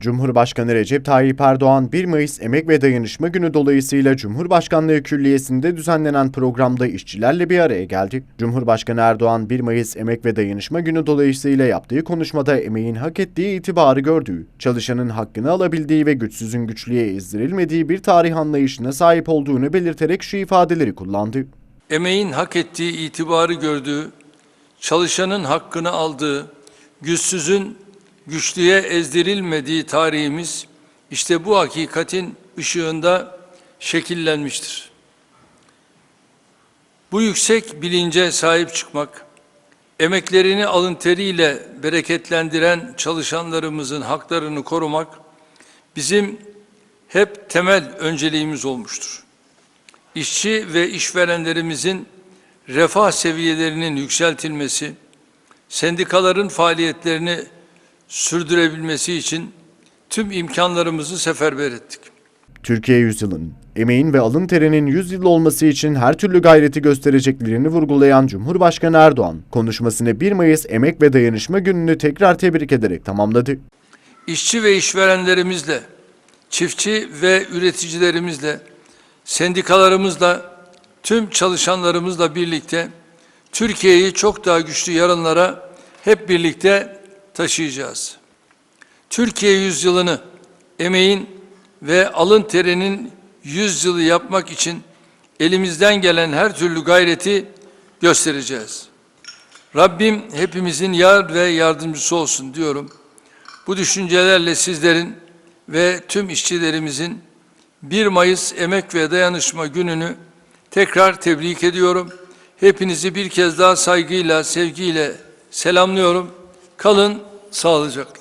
Cumhurbaşkanı Recep Tayyip Erdoğan 1 Mayıs Emek ve Dayanışma Günü dolayısıyla Cumhurbaşkanlığı Külliyesi'nde düzenlenen programda işçilerle bir araya geldi. Cumhurbaşkanı Erdoğan 1 Mayıs Emek ve Dayanışma Günü dolayısıyla yaptığı konuşmada emeğin hak ettiği itibarı gördüğü, çalışanın hakkını alabildiği ve güçsüzün güçlüye ezdirilmediği bir tarih anlayışına sahip olduğunu belirterek şu ifadeleri kullandı. emeğin hak ettiği itibarı gördüğü, çalışanın hakkını aldığı, güçsüzün güçlüye ezdirilmediği tarihimiz işte bu hakikatin ışığında şekillenmiştir. Bu yüksek bilince sahip çıkmak, emeklerini alın teriyle bereketlendiren çalışanlarımızın haklarını korumak bizim hep temel önceliğimiz olmuştur işçi ve işverenlerimizin refah seviyelerinin yükseltilmesi, sendikaların faaliyetlerini sürdürebilmesi için tüm imkanlarımızı seferber ettik. Türkiye yüzyılın, emeğin ve alın terinin 100 yıl olması için her türlü gayreti göstereceklerini vurgulayan Cumhurbaşkanı Erdoğan, konuşmasını 1 Mayıs Emek ve Dayanışma Günü'nü tekrar tebrik ederek tamamladı. İşçi ve işverenlerimizle, çiftçi ve üreticilerimizle, sendikalarımızla, tüm çalışanlarımızla birlikte Türkiye'yi çok daha güçlü yarınlara hep birlikte taşıyacağız. Türkiye yüzyılını emeğin ve alın terinin yüzyılı yapmak için elimizden gelen her türlü gayreti göstereceğiz. Rabbim hepimizin yar ve yardımcısı olsun diyorum. Bu düşüncelerle sizlerin ve tüm işçilerimizin 1 Mayıs Emek ve Dayanışma Günü'nü tekrar tebrik ediyorum. Hepinizi bir kez daha saygıyla, sevgiyle selamlıyorum. Kalın sağlıcakla.